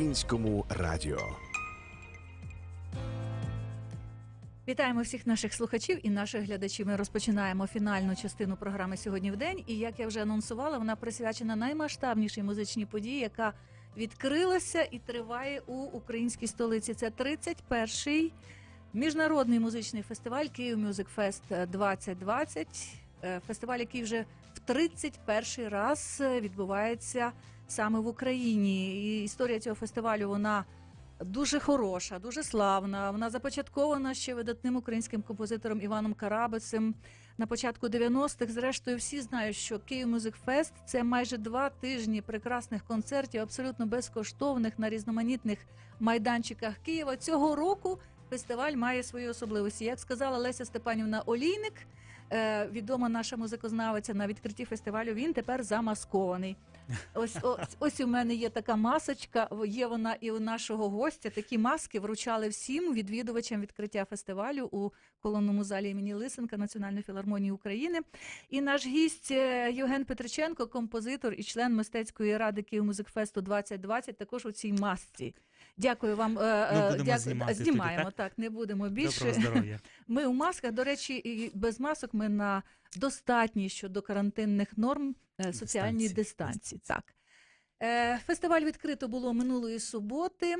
українському радіо. Вітаємо всіх наших слухачів і наших глядачів. Ми розпочинаємо фінальну частину програми сьогодні в день. І як я вже анонсувала, вона присвячена наймасштабнішій музичній події, яка відкрилася і триває у українській столиці. Це 31-й міжнародний музичний фестиваль Київ Мюзик Фест 2020. Е, Фестиваль, який вже в 31-й раз е, відбувається саме в Україні. І історія цього фестивалю вона дуже хороша, дуже славна. Вона започаткована ще видатним українським композитором Іваном Карабицем на початку 90-х. Зрештою, всі знають, що Київ Музик Фест це майже два тижні прекрасних концертів, абсолютно безкоштовних на різноманітних майданчиках Києва. Цього року фестиваль має свої особливості. Як сказала Леся Степанівна Олійник, е, відома наша музикознавиця на відкритті фестивалю. Він тепер замаскований. Ось, ось ось у мене є така масочка. Є вона і у нашого гостя. Такі маски вручали всім відвідувачам відкриття фестивалю у колонному залі імені Лисенка Національної філармонії України. І наш гість е, Євген Петриченко, композитор і член мистецької ради Київмузикфесту 2020, також у цій масці. Дякую вам. е, е, будемо дякую. тоді, Знімаємо так? так, не будемо більше. Доброго здоров'я. Ми у масках, до речі, і без масок ми на достатній щодо карантинних норм соціальній Дистанції. дистанції. Так. Фестиваль відкрито було минулої суботи.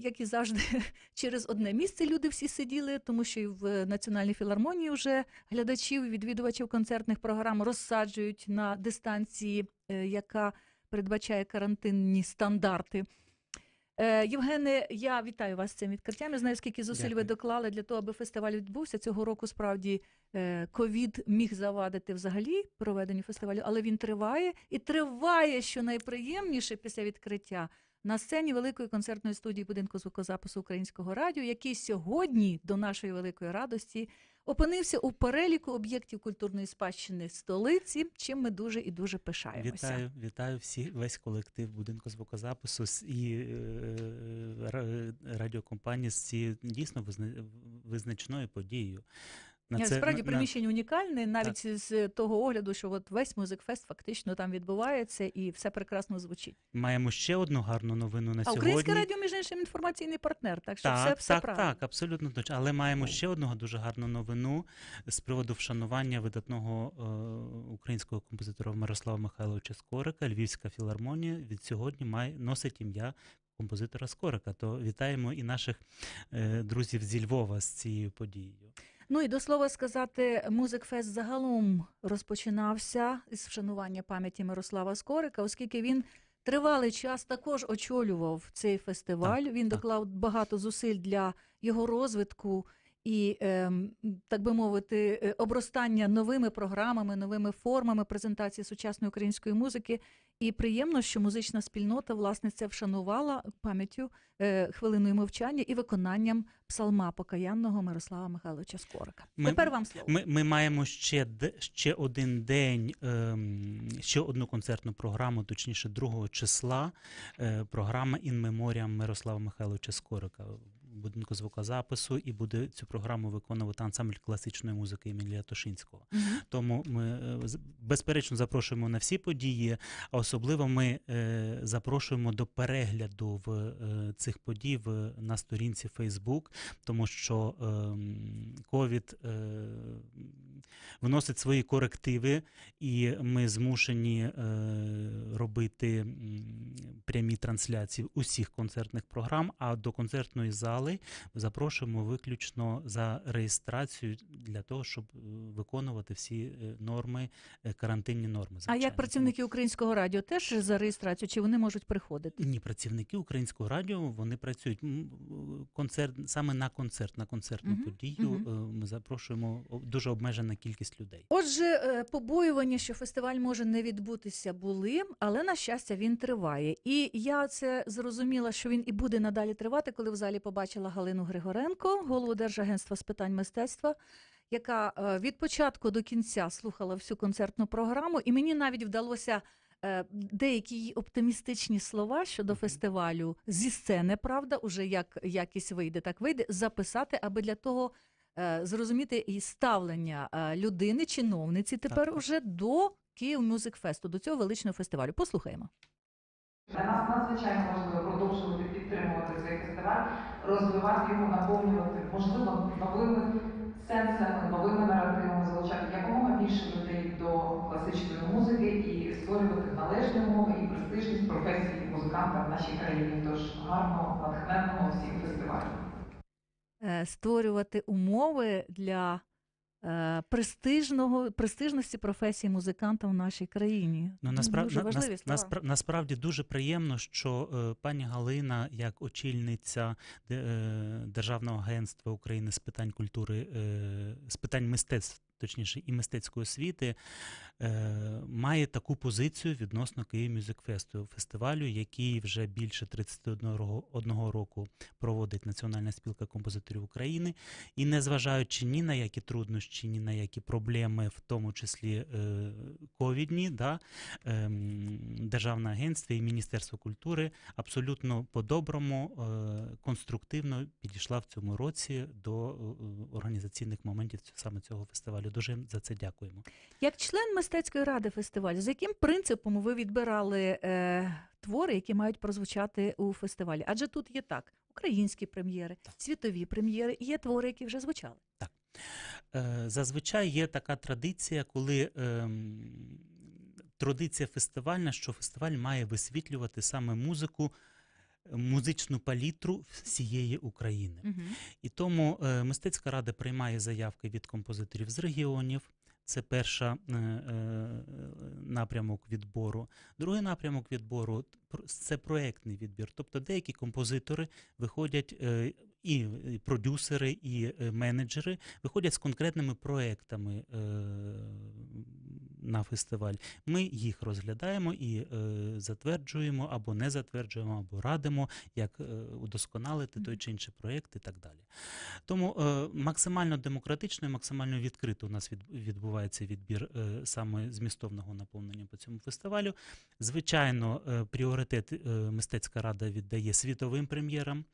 Як і завжди, через одне місце люди всі сиділи, тому що і в Національній філармонії вже глядачів відвідувачів концертних програм розсаджують на дистанції, е, яка передбачає карантинні стандарти. Е, Євгене, я вітаю вас з цим відкриттям. Я знаю, скільки зусиль ви доклали для того, аби фестиваль відбувся. Цього року справді е, ковід міг завадити взагалі проведенню фестивалю, але він триває і триває, що найприємніше після відкриття на сцені великої концертної студії будинку звукозапису українського радіо, який сьогодні до нашої великої радості опинився у переліку об'єктів культурної спадщини столиці, чим ми дуже і дуже пишаємося. Вітаю, вітаю всі, весь колектив будинку звукозапису і е, радіокомпанії з цією дійсно визна- визначною подією. На це- Справді приміщення унікальне, навіть з того огляду, що от весь музикфест фактично там відбувається і все прекрасно звучить. Маємо ще одну гарну новину на А сьогодні. українське радіо, між іншим, інформаційний партнер, так що Так, все, все так, правильно. так, абсолютно точно. Але маємо ще одну дуже гарну новину з приводу вшанування видатного е, українського композитора Мирослава Михайловича Скорика. Львівська філармонія від сьогодні має носить ім'я композитора Скорика. То вітаємо і наших е, друзів зі Львова з цією подією. Ну і до слова сказати, музикфест загалом розпочинався із вшанування пам'яті Мирослава Скорика, оскільки він тривалий час також очолював цей фестиваль. Так, він так. доклав багато зусиль для його розвитку. І, ем, так би мовити, е, обростання новими програмами, новими формами презентації сучасної української музики. І приємно, що музична спільнота власне це вшанувала пам'яттю е, хвилиною мовчання і виконанням псалма покаянного Мирослава Михайловича Скорика. Ми- Тепер вам слово. Ми, ми маємо ще, ще один день, ем, ще одну концертну програму, точніше, 2 числа. Е, програма «In Memoriam Мирослава Михайловича Скорика будинку звукозапису, і буде цю програму виконувати ансамбль класичної музики Емілія Тошинського. Мгм. Тому ми е, безперечно запрошуємо на всі події, а особливо ми е, запрошуємо до перегляду в е, цих подій в, на сторінці Facebook, тому що ем, ковід е, вносить свої корективи, і ми змушені е, робити прямі трансляції усіх концертних програм. А до концертної зали запрошуємо виключно за реєстрацію для того, щоб е, виконувати всі е, норми, карантинні норми. А як працівники українського радіо теж за реєстрацію, чи вони можуть приходити? Ні, працівники українського радіо вони працюють концерт саме на концерт, на концертну Мгм, подію. е, Ми запрошуємо дуже обмежена кількість людей. Отже, е, побоювання, що фестиваль може не відбутися, були, але на щастя він триває. І я це зрозуміла, що він і буде надалі тривати, коли в залі побачила Галину Григоренко, голову Держагентства з питань мистецтва, яка е, від початку до кінця слухала всю концертну програму, і мені навіть вдалося. е, Деякі її оптимістичні слова щодо фестивалю зі сцени, правда, уже як якість вийде, так вийде, записати, аби для того зрозуміти і ставлення е, людини, чиновниці тепер Так. уже до Київ Мюзик Фесту, до цього величного фестивалю. Послухаємо. Для нас надзвичайно важливо продовжувати підтримувати цей фестиваль, розвивати його, наповнювати, можливо, новими сенсами, новими наративами, залучати якомога більше людей до класичної музики і створювати належні умови і престижність професії музиканта в нашій країні. Тож гарного, натхненного всім фестивалю. Е, створювати умови для е, престижного престижності професії музиканта в нашій країні. Ну, насправді Дуже важливі на, слова. наспра- насправді дуже приємно, що е, пані Галина, як очільниця е, Державного агентства України з питань культури, е, з питань мистецтв, точніше, і мистецької освіти, е, має таку позицію відносно Київ Мюзик Фесту, фестивалю, який вже більше 31 ро- року проводить Національна спілка композиторів України. І незважаючи ні на які труднощі, ні на які проблеми, в тому числі е, ковідні, да, ем, Державне агентство і Міністерство культури абсолютно по-доброму, е, конструктивно підійшла в цьому році до організаційних моментів саме цього фестивалю. Дуже за це дякуємо. Як член мистецької ради фестивалю, за яким принципом ви відбирали е, твори, які мають прозвучати у фестивалі? Адже тут є так: українські прем'єри, Так. світові прем'єри, і є твори, які вже звучали. Е, Зазвичай є така традиція, коли ем, традиція фестивальна, що фестиваль має висвітлювати саме музику, е, музичну палітру всієї України. Угу. І тому е, мистецька рада приймає заявки від композиторів з регіонів. Це перша е, е, напрямок відбору. Другий напрямок відбору це проектний відбір. Тобто деякі композитори виходять, е, і і продюсери, і е, менеджери виходять з конкретними проектами е, на фестиваль. Ми їх розглядаємо і е, затверджуємо або не затверджуємо, або радимо, як е, удосконалити той чи інший проект і так далі. Тому е, максимально демократично і максимально відкрито у нас відбувається відбір саме змістовного наповнення по цьому фестивалю. Звичайно, пріоритет мистецька рада віддає світовим прем'єрам.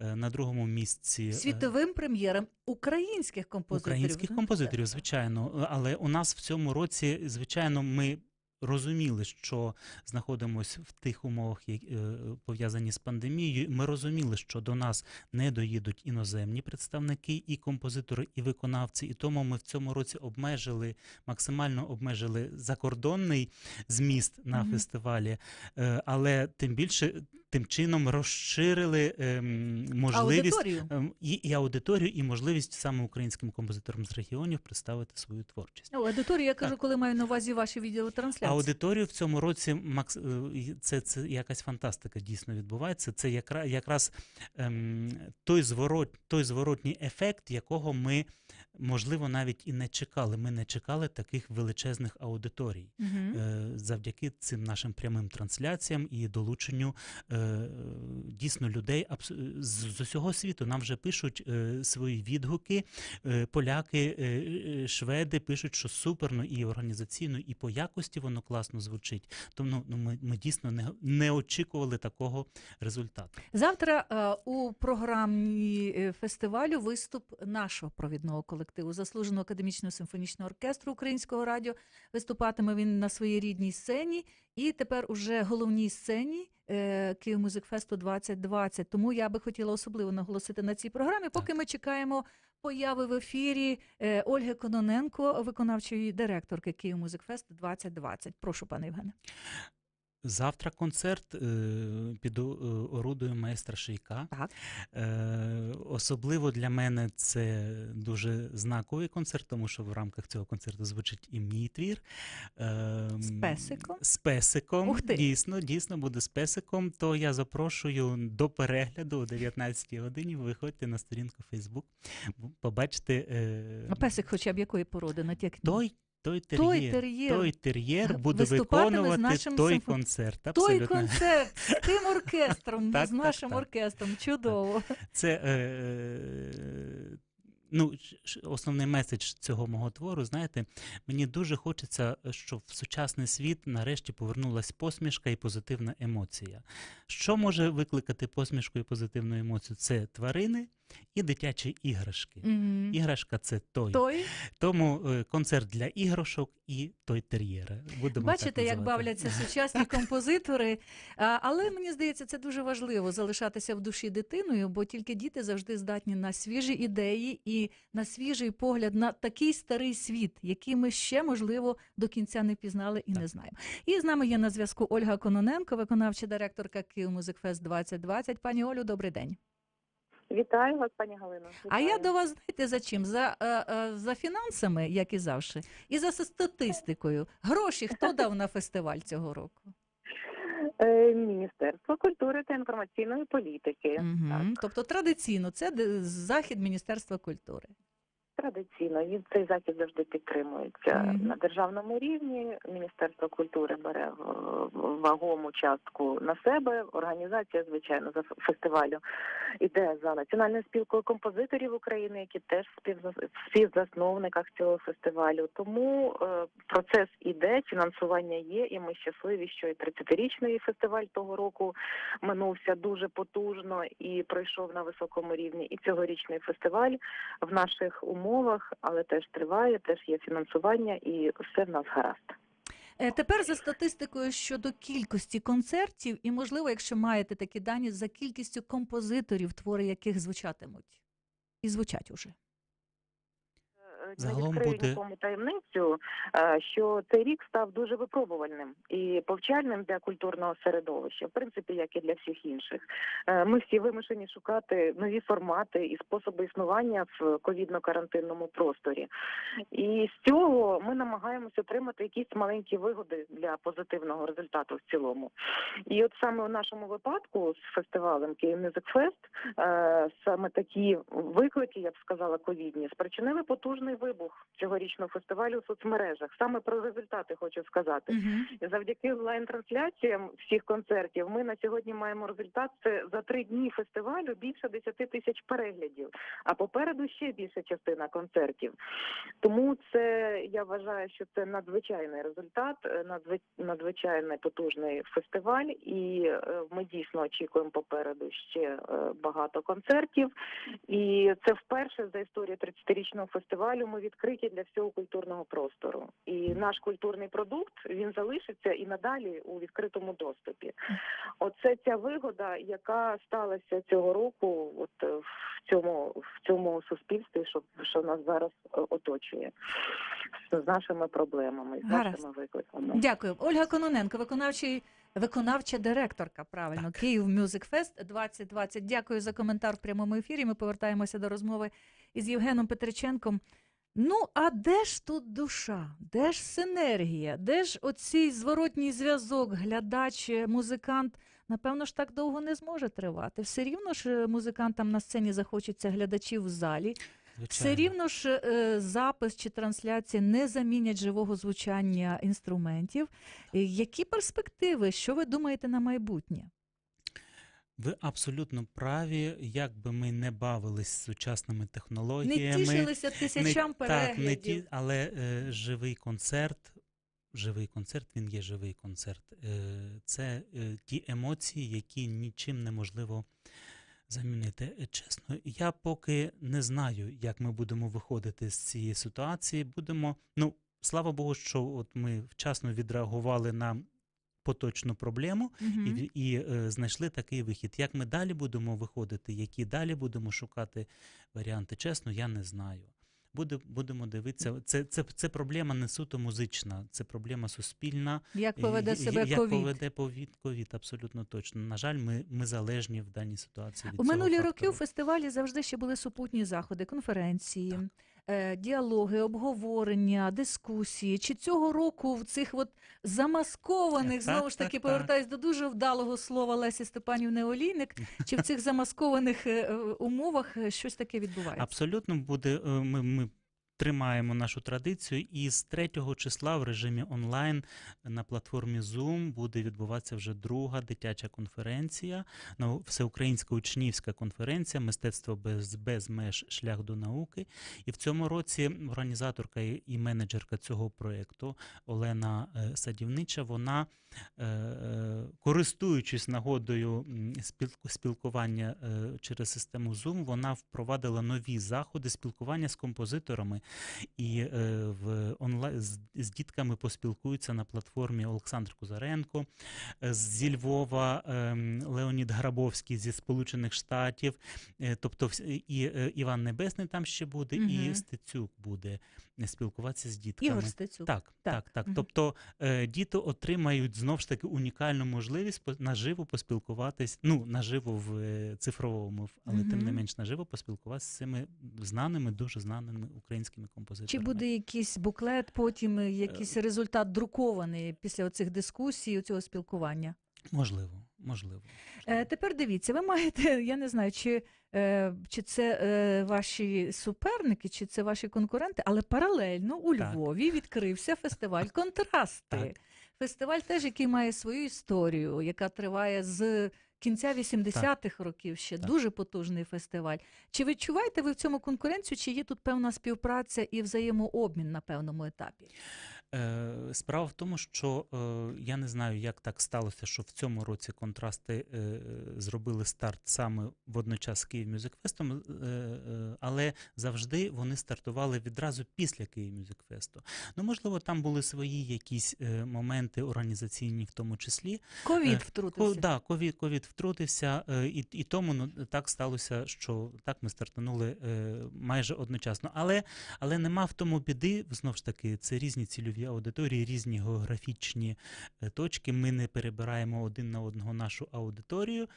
На другому місці Світовим прем'єрам українських композиторів. українських композиторів, звичайно. Але у нас в цьому році, звичайно, ми. Розуміли, що знаходимося в тих умовах, які е, пов'язані з пандемією. Ми розуміли, що до нас не доїдуть іноземні представники, і композитори, і виконавці. І тому ми в цьому році обмежили, максимально обмежили закордонний зміст на Мгм. фестивалі, Е, але тим більше тим чином розширили ем, можливість Аудиторію. Ем, і, і аудиторію, і можливість саме українським композиторам з регіонів представити свою творчість. Ну, аудиторію я кажу, Так. коли маю на увазі ваші відеотрансляції. Аудиторію в цьому році макс... е, це, це якась фантастика дійсно відбувається. Це якраз, якраз ем, той, зворот, той зворотній ефект, якого ми, можливо, навіть і не чекали. Ми не чекали таких величезних аудиторій. Мгм. Е, завдяки цим нашим прямим трансляціям і долученню е, дійсно людей абс- з, з усього світу. Нам вже пишуть е, свої відгуки. Е, поляки, е, е, шведи пишуть, що супер, ну і організаційно, і по якості воно класно звучить. Тому ну, ми, ми дійсно не, не очікували такого результату. Завтра е, у програмі е, фестивалю виступ нашого провідного колективу, заслуженого академічного симфонічного оркестру Українського радіо. Виступатиме він на своїй рідній сцені, і тепер уже головній сцені е, Київ Музикфесту 2020. Тому я би хотіла особливо наголосити на цій програмі, поки ми чекаємо появи в ефірі е, Ольги Кононенко, виконавчої директорки Київ Музикфест 2020. Прошу, пане Євгене. Завтра концерт е, під е, орудою майстра Шийка. Так. Е, особливо для мене це дуже знаковий концерт, тому що в рамках цього концерту звучить і мій твір. З песиком? З песиком. Ух ти. Дійсно, дійсно буде з песиком. То я запрошую до перегляду о 19 годині. Виходьте на сторінку Facebook, побачите А песик хоча б якої породи, на той. Той тер'єр, Той тер'єр той тер'єр буде з виконувати той симфон- концерт. Той концерт з тим оркестром, Так, з нашим так. оркестром. Чудово. Це е, ну, ш- ш- основний меседж цього мого твору. Знаєте, мені дуже хочеться, щоб в сучасний світ нарешті повернулась посмішка і позитивна емоція. Що може викликати посмішку і позитивну емоцію? Це тварини, і дитячі іграшки. Мгм. Іграшка це той. Той, Тому е, концерт для іграшок і той тер'єра. Будемо бачите, так як бавляться сучасні композитори. Але мені здається, це дуже важливо залишатися в душі дитиною, бо тільки діти завжди здатні на свіжі ідеї і на свіжий погляд на такий старий світ, який ми ще можливо до кінця не пізнали і не знаємо. І з нами є на зв'язку Ольга Кононенко, виконавча директорка Київ Музикфест 2020. Пані Олю, добрий день. Вітаю вас, пані Галино. А я до вас знаєте за чим? За, е, е, за фінансами, як і завжди, і за статистикою. Гроші хто дав на фестиваль цього року? Е, Міністерство культури та інформаційної політики. Угу. Так, Тобто традиційно це захід Міністерства культури. Традиційно він цей захід завжди підтримується Мгм. на державному рівні. Міністерство культури бере вагому частку на себе. Організація, звичайно, за фестивалю іде за національною спілкою композиторів України, які теж співзасновниках цього фестивалю. Тому е, процес іде, фінансування є, і ми щасливі, що і 30-річний фестиваль того року минувся дуже потужно і пройшов на високому рівні. І цьогорічний фестиваль в наших умовах, але теж триває, теж є фінансування, і все в нас гаразд. Е, Тепер за статистикою щодо кількості концертів, і можливо, якщо маєте такі дані, за кількістю композиторів, твори яких звучатимуть. І звучать уже. Е, Загалом не відкрию буде- нікому таємницю, е, що цей рік став дуже випробувальним і повчальним для культурного середовища, в принципі, як і для всіх інших. Е, Ми всі вимушені шукати нові формати і способи існування в ковідно-карантинному просторі. І з цього ми намагаємося отримати якісь маленькі вигоди для позитивного результату в цілому. І от саме у нашому випадку з фестивалем Київ Music Fest е, саме такі виклики, я б сказала, ковідні, спричинили потужний вибух цьогорічного фестивалю в соцмережах. Саме про результати хочу сказати. І Завдяки онлайн-трансляціям всіх концертів ми на сьогодні маємо результат. Це за три дні фестивалю більше 10 тисяч переглядів, а попереду ще більша частина концертів. Тому це я вважаю, що це надзвичайний результат, е, надзвичайно потужний фестиваль, і е, ми дійсно очікуємо попереду ще е, багато концертів. І це вперше за історію 30-річного фестивалю. Ми відкриті для всього культурного простору. І наш культурний продукт він залишиться і надалі у відкритому доступі. Оце ця вигода, яка сталася цього року, от е, в цьому в цьому суспільстві, що, що нас зараз е, оточує з нашими проблемами, з Гаразд. нашими викликами. Дякую. Ольга Кононенко, виконавчий, виконавча директорка, правильно, Київ Music Fest 2020. Дякую за коментар в прямому ефірі. Ми повертаємося до розмови із Євгеном Петриченком. Ну, а де ж тут душа? Де ж синергія? Де ж оцей зворотній зв'язок, глядач, е, музикант? Напевно ж так довго не зможе тривати. Все рівно ж е, музикантам на сцені захочеться глядачів в залі. Все рівно ж е, запис чи трансляція не замінять живого звучання інструментів. Які перспективи? Що ви думаєте на майбутнє? Ви абсолютно праві. Як би ми не бавились сучасними технологіями, Не тішилися тисячам не, переглядів. так, не ті, але е, живий концерт, живий концерт, він є живий концерт. Е, це е, ті емоції, які нічим неможливо замінити. Е, Чесно, я поки не знаю, як ми будемо виходити з цієї ситуації. Будемо, ну, слава Богу, що от ми вчасно відреагували на поточну проблему Мгм. і, і е, знайшли такий вихід. Як ми далі будемо виходити, які далі будемо шукати варіанти, чесно, я не знаю. Буде, будемо дивитися. Це, це, це проблема не суто музична, це проблема суспільна. Як поведе І- і- себе як ковід? поведе повід, ковід, абсолютно точно. На жаль, ми, ми залежні в даній ситуації. Від У цього минулі роки у фестивалі завжди ще були супутні заходи, конференції, е, діалоги, обговорення, дискусії. Чи цього року в цих от замаскованих, знову ж таки, так. повертаюсь до дуже вдалого слова Лесі Степанівни Олійник, чи в цих замаскованих е, е, умовах е, щось таке відбувається? Абсолютно буде. е, Ми, ми тримаємо нашу традицію, і з 3 числа в режимі онлайн на платформі Zoom буде відбуватися вже друга дитяча конференція, всеукраїнська учнівська конференція Мистецтво без, без меж шлях до науки. І в цьому році організаторка і менеджерка цього проєкту Олена е, Садівнича, вона, е, е, користуючись нагодою спілкування через систему Zoom, вона впровадила нові заходи спілкування з композиторами і е, в онлайн з, з дітками поспілкуються на платформі Олександр Кузаренко е, зі Львова, ем, Леонід Грабовський зі Сполучених Штатів, е, тобто і е, Іван Небесний там ще буде, і Стецюк буде спілкуватися з дітками. Ігор Стецюк. Так, Так. так, так. Мгм. Тобто е, діти отримають знов ж таки унікальну можливість наживо поспілкуватись, ну наживо в цифровому, але тим не менш наживо поспілкуватися з цими знаними, дуже знаними українськими Чи композиторами. буде якийсь буклет, потім е, якийсь результат друкований після оцих дискусій, цього спілкування? можливо, можливо. Е, тепер дивіться, ви маєте, я не знаю, чи, е, чи це е, ваші суперники, чи це ваші конкуренти, але паралельно у Так. Львові відкрився фестиваль Контрасти. Так. Фестиваль теж, який має свою історію, яка триває з кінця 80-х років ще Так. дуже потужний фестиваль. Чи відчуваєте ви в цьому конкуренцію, чи є тут певна співпраця і взаємообмін на певному етапі? Е, Справа в тому, що е, я не знаю, як так сталося, що в цьому році контрасти е, зробили старт саме водночас з Київ е, але завжди вони стартували відразу після Київ Fest. Ну, можливо, там були свої якісь моменти організаційні, в тому числі. Ковід втрутився. Ко, да, ковід, ковід втрутився, і, і тому ну, так сталося, що так ми стартанули майже одночасно. Але, але нема в тому біди, знов ж таки, це різні цільові аудиторії, різні географічні е, точки. Ми не перебираємо один на одного нашу аудиторію.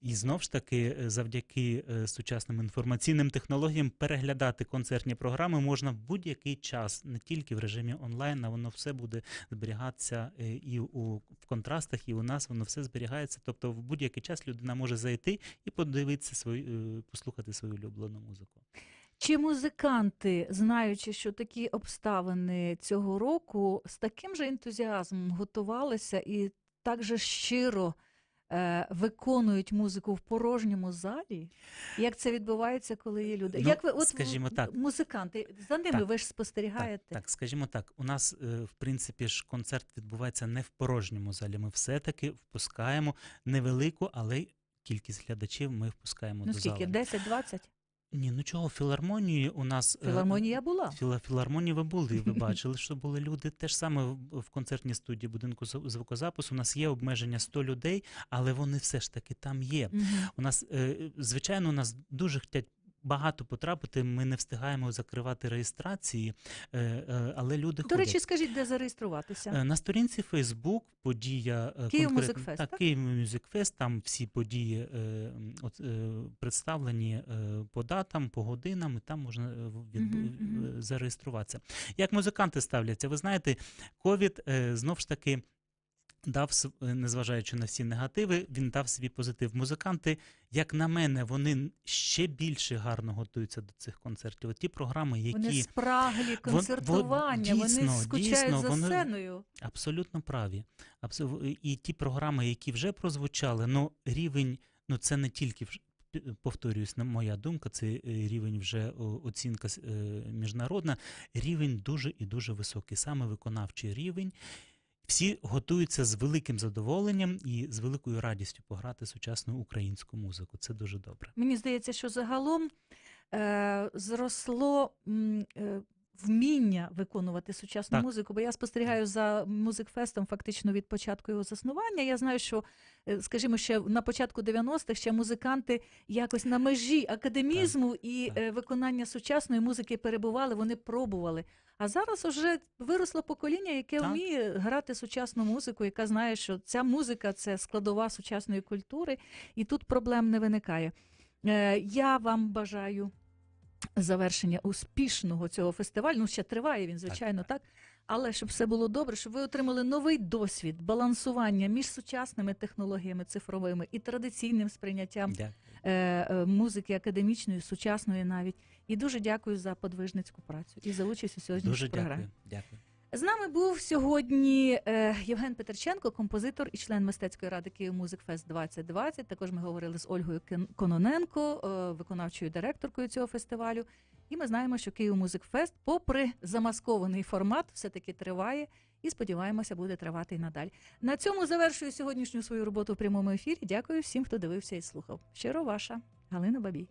І знов ж таки, е, завдяки е, сучасним інформаційним технологіям переглядати концертні програми можна в будь-який час, не тільки в режимі онлайн, а воно все буде зберігатися і у в контрастах, і у нас воно все зберігається. Тобто, в будь-який час людина може зайти і подивитися свою, послухати свою улюблену музику. Чи музиканти, знаючи, що такі обставини цього року, з таким же ентузіазмом готувалися і так же щиро е, виконують музику в порожньому залі? Як це відбувається, коли є люди? Ну, Як ви, от скажімо так. музиканти, за ними Так, ви ж спостерігаєте? Так, так, скажімо так, у нас, е, в принципі, ж концерт відбувається не в порожньому залі. Ми все-таки впускаємо невелику, але кількість глядачів ми впускаємо Ну до скільки? зали. 10-20? Ні, ну чого, філармонії у нас. е, Філармонія була. Філа, філармонії ви були, ви бачили, що були люди. Те ж саме в, концертній студії будинку зву- звукозапису. У нас є обмеження 100 людей, але вони все ж таки там є. Угу. У нас, е, звичайно, у нас дуже хотять. Багато потрапити, ми не встигаємо закривати реєстрації, е, е, але люди До ходять. речі, скажіть, де зареєструватися? Е, На сторінці Facebook подія Київ Fest, так? Київ Music там всі події от, представлені по датам, по годинам, і там можна від, зареєструватися. Як музиканти ставляться? Ви знаєте, ковід знов ж таки. Дав, е, незважаючи на всі негативи, він дав свій позитив. Музиканти, як на мене, вони ще більше гарно готуються до цих концертів. От ті програми, які Вони спраглі вон- концертування, вони дійсно, скучають дійсно, за вони- сценою. Абсолютно праві. Абсо- І ті програми, які вже прозвучали, ну рівень, ну це не тільки повторююсь, на моя думка, це е, рівень вже оцінка е, міжнародна. Рівень дуже і дуже високий, саме виконавчий рівень. Всі готуються з великим задоволенням і з великою радістю пограти сучасну українську музику. Це дуже добре. Мені здається, що загалом е, зросло е, вміння виконувати сучасну Так. музику, бо я спостерігаю за музикфестом фактично від початку його заснування. Я знаю, що, е, скажімо, ще на початку 90-х ще музиканти якось на межі академізму і так. е, виконання сучасної музики перебували, вони пробували. А зараз уже виросло покоління, яке Так. вміє грати сучасну музику, яка знає, що ця музика це складова сучасної культури, і тут проблем не виникає. Е, Я вам бажаю завершення успішного цього фестивалю. Ну, ще триває він, звичайно, так. Але щоб все було добре, щоб ви отримали новий досвід балансування між сучасними технологіями цифровими і традиційним сприйняттям е, е, музики академічної, сучасної навіть. І дуже дякую за подвижницьку працю і за участь у сьогоднішній програмі. дякую. Дякую. З нами був сьогодні е, Євген Петерченко, композитор і член мистецької ради Київ Музик Фест 2020. Також ми говорили з Ольгою Кононенко, е, виконавчою директоркою цього фестивалю. І ми знаємо, що Київ Музик Фест, попри замаскований формат, все таки триває і сподіваємося, буде тривати і надалі. На цьому завершую сьогоднішню свою роботу в прямому ефірі. Дякую всім, хто дивився і слухав. Щиро ваша Галина Бабій.